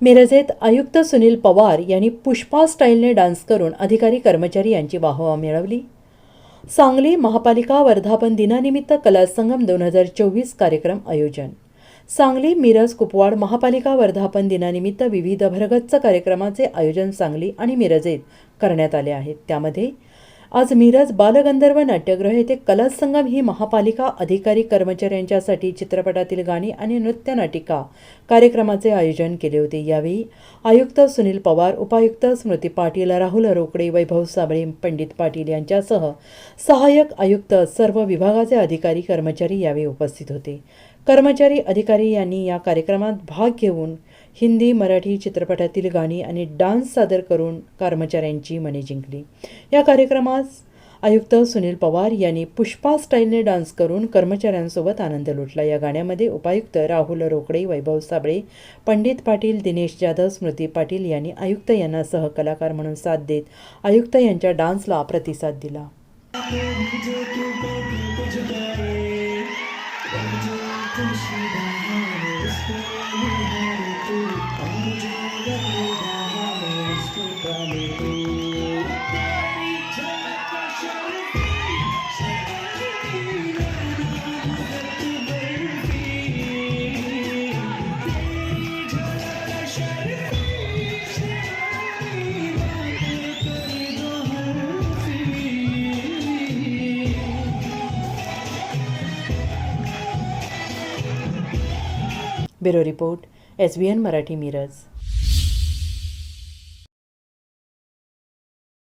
मिरजेत आयुक्त सुनील पवार यांनी पुष्पा स्टाईलने डान्स करून अधिकारी कर्मचारी यांची वाहवा मिळवली. सांगली महापालिका वर्धापन दिनानिमित्त कला संगम दोन हजार चोवीस कार्यक्रम आयोजन. सांगली मिरज कुपवाड महापालिका वर्धापन दिनानिमित्त विविध भरगच्च कार्यक्रमाचे आयोजन सांगली आणि मिरजेत करण्यात आले आहेत. त्यामध्ये आज मिरज बालगंधर्व नाट्यगृह येथे कला संगम ही महापालिका अधिकारी कर्मचाऱ्यांच्यासाठी चित्रपटातील गाणी आणि नृत्य नाटिका कार्यक्रमाचे आयोजन केले होते. यावेळी आयुक्त सुनील पवार उपायुक्त स्मृती पाटील राहुल रोकडे वैभव साबळे पंडित पाटील यांच्यासह सहाय्यक आयुक्त सर्व विभागाचे अधिकारी कर्मचारी यावेळी उपस्थित होते. कर्मचारी अधिकारी यांनी या कार्यक्रमात भाग घेऊन हिंदी मराठी चित्रपटातील गाणी आणि डान्स सादर करून कर्मचाऱ्यांची मने जिंकली. या कार्यक्रमास आयुक्त सुनील पवार यांनी पुष्पा स्टाईलने डान्स करून कर्मचाऱ्यांसोबत आनंद लुटला. या गाण्यामध्ये उपायुक्त राहुल रोकडे वैभव साबळे पंडित पाटील दिनेश जाधव स्मृती पाटील यांनी आयुक्त यांना सहकलाकार म्हणून साथ देत आयुक्त यांच्या डान्सला प्रतिसाद दिला. Bureau Report, SBN Marathi Mirrors.